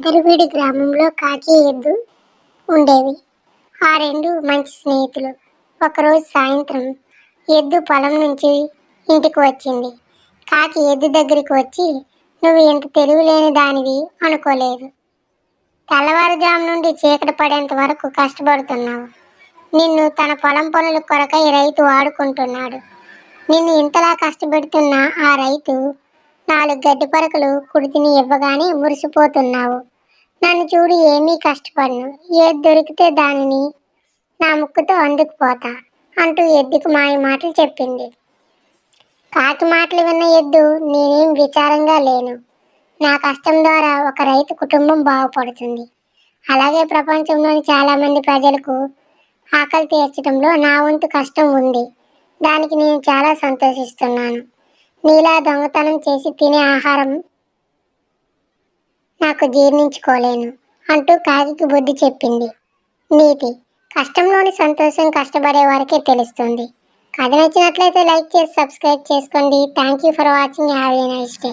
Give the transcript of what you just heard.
దరివీడి గ్రామంలో కాకి ఎద్దు ఉండేవి. ఆ రెండు మంచి స్నేహితులు. ఒకరోజు సాయంత్రం ఎద్దు పొలం నుంచి ఇంటికి వచ్చింది. కాకి ఎద్దు దగ్గరికి వచ్చి నువ్వు ఇంత తెలివి లేని దానివి అనుకోలేదు. తెల్లవారుజాము నుండి చీకటి పడేంత వరకు కష్టపడుతున్నావు. నిన్ను తన పొలం పనుల కొరకై రైతు వాడుకుంటున్నాడు నిన్ను ఇంతలా కష్టపెడుతున్న ఆ రైతు నాలుగు గడ్డి పరకలు కుడితిని ఇవ్వగానే మురిసిపోతున్నావు. నన్ను చూడు ఏమీ కష్టపడను. ఏది దొరికితే దానిని నా ముక్కుతో అందుకుపోతా అంటూ ఎద్దుకు మాయ మాటలు చెప్పింది. కాకి మాటలు విన్న ఎద్దు నేనేం విచారంగా లేను. నా కష్టం ద్వారా ఒక రైతు కుటుంబం బాగుపడుతుంది. అలాగే ప్రపంచంలోని చాలామంది ప్రజలకు ఆకలి తీర్చడంలో నా వంతు కష్టం ఉంది. దానికి నేను చాలా సంతోషిస్తున్నాను. నీలా దొంగతనం చేసి తినే ఆహారం నాకు జీర్ణించుకోలేను అంటూ కాకికి బుద్ధి చెప్పింది. నీతి కష్టంలోని సంతోషం కష్టపడే వారికే తెలుస్తుంది. కథ నచ్చినట్లయితే లైక్ చేసి సబ్స్క్రైబ్ చేసుకోండి. Thank you for watching have a nice day